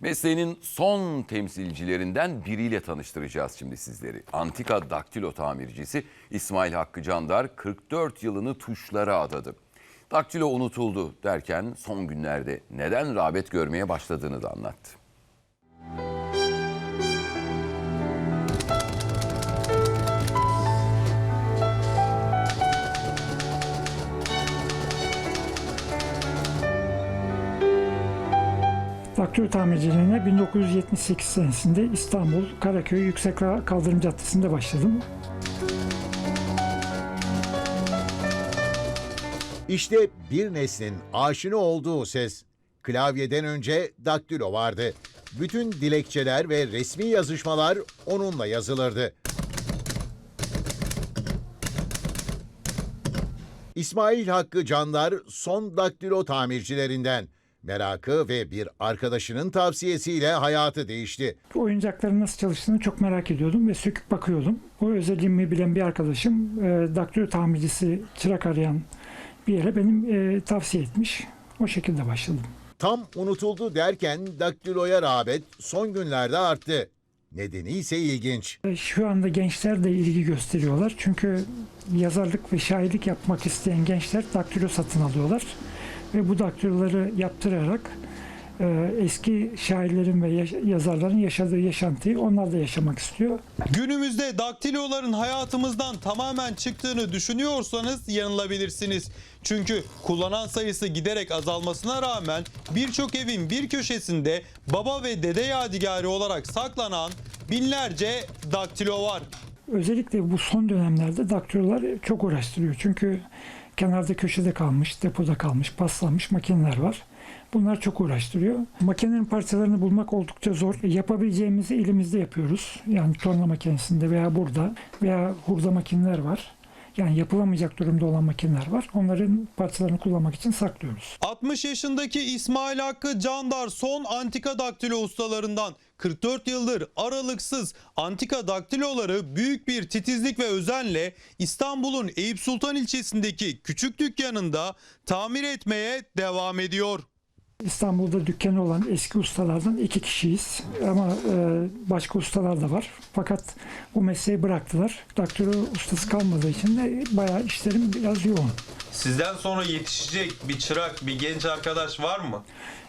Mesleğinin son temsilcilerinden biriyle tanıştıracağız şimdi sizleri. Antika daktilo tamircisi İsmail Hakkı Candar 44 yılını tuşlara adadı. Daktilo unutuldu derken son günlerde neden rağbet görmeye başladığını da anlattı. Daktilo tamirciliğine 1978 senesinde İstanbul Karaköy Yüksek Kaldırım Caddesi'nde başladım. İşte bir neslin aşina olduğu ses. Klavyeden önce daktilo vardı. Bütün dilekçeler ve resmi yazışmalar onunla yazılırdı. İsmail Hakkı Candar son daktilo tamircilerinden. Merakı ve bir arkadaşının tavsiyesiyle hayatı değişti. Oyuncakların nasıl çalıştığını çok merak ediyordum ve söküp bakıyordum. O özelliğimi bilen bir arkadaşım e, daktilo tamircisi çırak arayan bir yere benim e, tavsiye etmiş. O şekilde başladım. Tam unutuldu derken daktiloya rağbet son günlerde arttı. Nedeni ise ilginç. E, Şu anda gençler de ilgi gösteriyorlar. Çünkü yazarlık ve şairlik yapmak isteyen gençler daktilo satın alıyorlar. Ve bu daktiloları yaptırarak e, eski şairlerin ve yaş- yazarların yaşadığı yaşantıyı onlar da yaşamak istiyor. Günümüzde daktiloların hayatımızdan tamamen çıktığını düşünüyorsanız yanılabilirsiniz. Çünkü kullanan sayısı giderek azalmasına rağmen birçok evin bir köşesinde baba ve dede yadigarı olarak saklanan binlerce daktilo var. Özellikle bu son dönemlerde daktilolar çok uğraştırıyor. Çünkü kenarda köşede kalmış, depoda kalmış, paslanmış makineler var. Bunlar çok uğraştırıyor. Makinenin parçalarını bulmak oldukça zor. Yapabileceğimizi elimizde yapıyoruz. Yani torna makinesinde veya burada veya hurda makineler var. Yani yapılamayacak durumda olan makineler var. Onların parçalarını kullanmak için saklıyoruz. 60 yaşındaki İsmail Hakkı Candar son antika daktilo ustalarından 44 yıldır aralıksız antika daktiloları büyük bir titizlik ve özenle İstanbul'un Eyüp Sultan ilçesindeki küçük dükkanında tamir etmeye devam ediyor. İstanbul'da dükkanı olan eski ustalardan iki kişiyiz. Ama e, başka ustalar da var. Fakat bu mesleği bıraktılar. Daktilo ustası kalmadığı için de bayağı işlerim biraz yoğun. Sizden sonra yetişecek bir çırak, bir genç arkadaş var mı?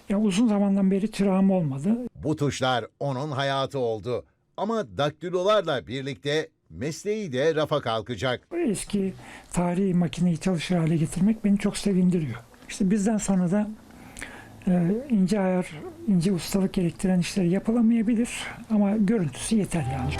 Ya uzun zamandan beri çırağım olmadı. Bu tuşlar onun hayatı oldu. Ama daktilolarla birlikte mesleği de rafa kalkacak. Eski tarihi makineyi çalışır hale getirmek beni çok sevindiriyor. İşte bizden sonra da ince ayar, ince ustalık gerektiren işler yapılamayabilir ama görüntüsü yeter yani.